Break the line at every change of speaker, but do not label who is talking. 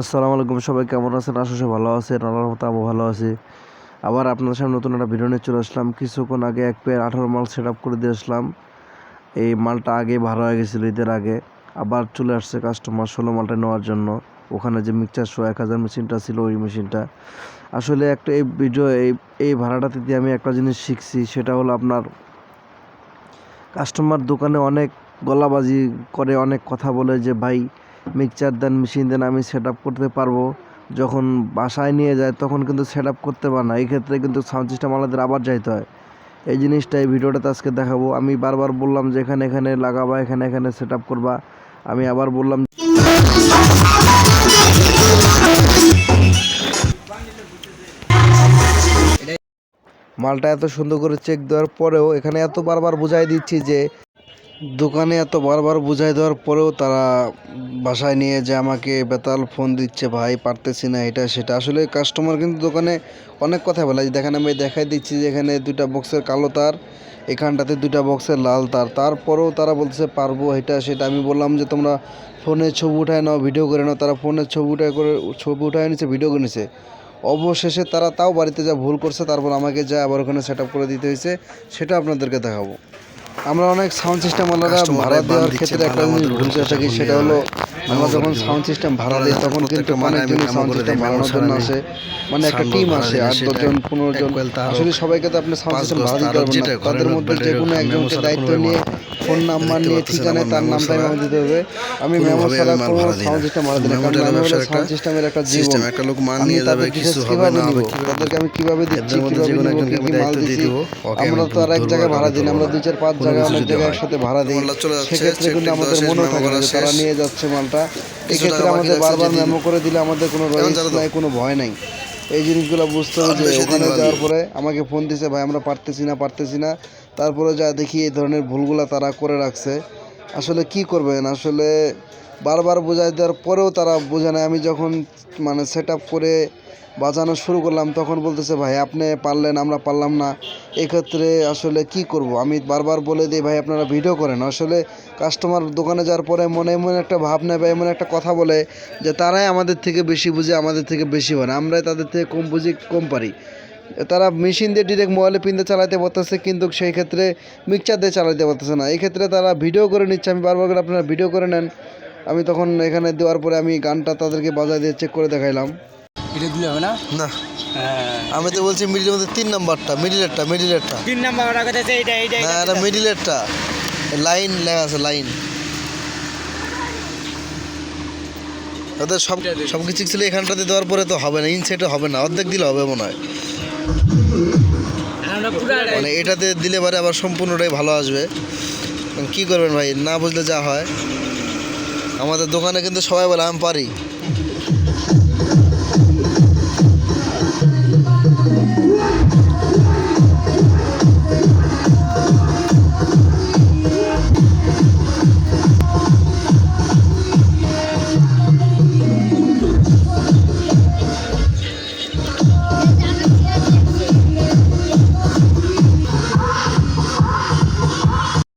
আসসালামু আলাইকুম, সবাই কেমন আছেন? আশা করি ভালো আছেন, আল্লাহর মতো আমি ভালো আছি। আবার আপনাদের সামনে নতুন একটা ভিডিও নিয়ে চলে আসলাম। কিছুক্ষণ আগে এক পেয়ার আঠারো মাল সেট আপ করে দিয়ে আসলাম। এই মালটা আগে ভালো হয়ে গেছিল ঈদের আগে। আবার চলে আসছে কাস্টমার ষোলো মালটা নেওয়ার জন্য। ওখানে যে মিক্সচার শো এক হাজার মেশিনটা ছিল, ওই মেশিনটা আসলে একটা এই ভিডিও এই এই ভাড়াটাতে দিয়ে আমি একটা জিনিস শিখছি, সেটা হলো আপনার কাস্টমার দোকানে অনেক গলাবাজি করে, অনেক কথা বলে যে, ভাই মিক্সচার দেন মেশিন দেন, আমি সেট আপ করতে পারব। যখন বাসায় নিয়ে যায়, তখন কিন্তু সেট আপ করতে পারে না। এই ক্ষেত্রে কিন্তু সাউন্ড সিস্টেম আলাদা আবার যাইতে হয়। এই জিনিসটা, এই ভিডিওটাতে আজকে দেখাবো। আমি বারবার বললাম যে এখানে এখানে লাগাবা, এখানে এখানে সেট আপ করবা। আমি আবার বললাম মালটা এত সুন্দর করে চেক দেওয়ার পরেও এখানে এত বারবার বুঝাই দিচ্ছি যে দোকানে এত বারবার বুঝাই দেওয়ার পরেও তারা বাসায় নিয়ে যে আমাকে বেতাল ফোন দিচ্ছে, ভাই, পারতেছি না এটা, সেটা। আসলে কাস্টমার কিন্তু দোকানে অনেক কথা বলে। দেখেন, আমি দেখাই দিচ্ছি যে এখানে দুইটা বক্সের কালো তার, এখানটাতে দুইটা বক্সের লাল তার। তারপরেও তারা বলছে পারব এটা, সেটা। আমি বললাম যে, তোমরা ফোনে ছবি উঠায় নাও ভিডিও করে নাও। তারা ফোনে ছবি উঠায় করে, ছবি উঠায় নিছে ভিডিও করে নিছে। অবশেষে তারা তাও বাড়িতে যা ভুল করছে, তারপর আমাকে যা আবার ওখানে সেট করে দিতে হয়েছে, সেটা আপনাদেরকে দেখাবো। আমরা অনেক সাউন্ড সিস্টেম আলাদা ভাড়া দেওয়ার ক্ষেত্রে একটা জিনিস ভুল সেটা হলো আমরা যখন সাউন্ড সিস্টেম ভাড়া দিই তখন কিন্তু অনেকজনই সাউন্ড সিস্টেম বানানোর জন্য আসে। মানে একটা টিম আসে আট দশজন পনেরো জন। আসলে সবাইকে তো আপনি সাউন্ড সিস্টেম ভাড়া দিতে পারবেন না। তাদের মধ্যে যে কোনো একজনকে দায়িত্ব নিয়ে ফোন নাম্বার নিয়ে ঠিকানায় তার নামটাই আমাকে দিতে হবে। আমি মেমো ছাড়া কোনো সাউন্ড সিস্টেম ভাড়া দিই না। কারণ হলো সাউন্ড সিস্টেমের একটা জীবন।
একটা লোক মাল নিয়ে যাবে কিছু হবে না হবে
তাদেরকে আমি কীভাবে দিচ্ছি? কীভাবে নিব? কি মাল
দিয়ে
দিচ্ছি? আমরা তো আর এক জায়গায় ভাড়া দিই না আমরা দুই চার পাঁচ জায়গায় অনেক জায়গায় একসাথে ভাড়া দিই সেক্ষেত্রে কিন্তু আমাদের মনে
memo
থাকে না
করা
যে তারা নিয়ে যাচ্ছে মালটা
কিছু
এক্ষেত্রে আমাদের বারবার মেমো করে দিলে আমাদের কোনো নাই কোনো ভয় নাই। এই জিনিসগুলো বুঝতে হবে যে ওখানে যাওয়ার পরে আমাকে ফোন দিছে ভাই আমরা পারতেছি না পারতেছি না। তারপরে যা দেখি এই ধরনের ভুলগুলো তারা করে রাখছে। আসলে কি করবেন? আসলে বারবার বোঝাই দেওয়ার পরেও তারা বোঝে না। আমি যখন মানে সেট করে বাজানো শুরু করলাম, তখন বলতেছে, ভাই, আপনি পারলেন, আমরা পারলাম না। এক্ষেত্রে আসলে কি করব? আমি বারবার বলে দিই, ভাই, আপনারা ভিডিও করেন। আসলে কাস্টমার দোকানে যাওয়ার পরে মনে এমন একটা ভাব নেয় বা এমন একটা কথা বলে যে, তারাই আমাদের থেকে বেশি বুঝে, আমাদের থেকে বেশি মানে আমরাই তাদের থেকে কম বুঝি, কম পারি। তারা মেশিন দিয়ে ডিরেক্ট মোবাইলে পিনতে চালাতে পারতেছে কিন্তু সেই ক্ষেত্রে মিক্সচার দিয়ে চালাতে পারতেছে না। এই ক্ষেত্রে তারা ভিডিও করে নিচ্ছে আমি বারবার করে আপনারা ভিডিও করে নেন। আমি তখন এখানে দেওয়ার পরে আমি গানটা তাদেরকে বাজায় দিয়ে চেক করে দেখাইলাম।
এটা দিলে হবে না?
না।
হ্যাঁ।
আমি তো বলছি মিডিলের মধ্যে তিন নাম্বারটা মিডিলেরটা মিডিলেরটা
তিন নাম্বার ওটা কথা এইটা এইটা
না এটা মিডিলেরটা লাইন লেখা আছে লাইন। ওদের সব সব কিছু ছিল এখানটাতে দেওয়ার পরে তো হবে না ইনসেটে হবে না অর্ধেক দিলে হবে মনে হয়। মানে এটাতে দিলে পরে আবার সম্পূর্ণটাই ভালো আসবে। কি করবেন ভাই? না বুঝলে যা হয়। আমাদের দোকানে কিন্তু সবাই বলে, আমি পারি।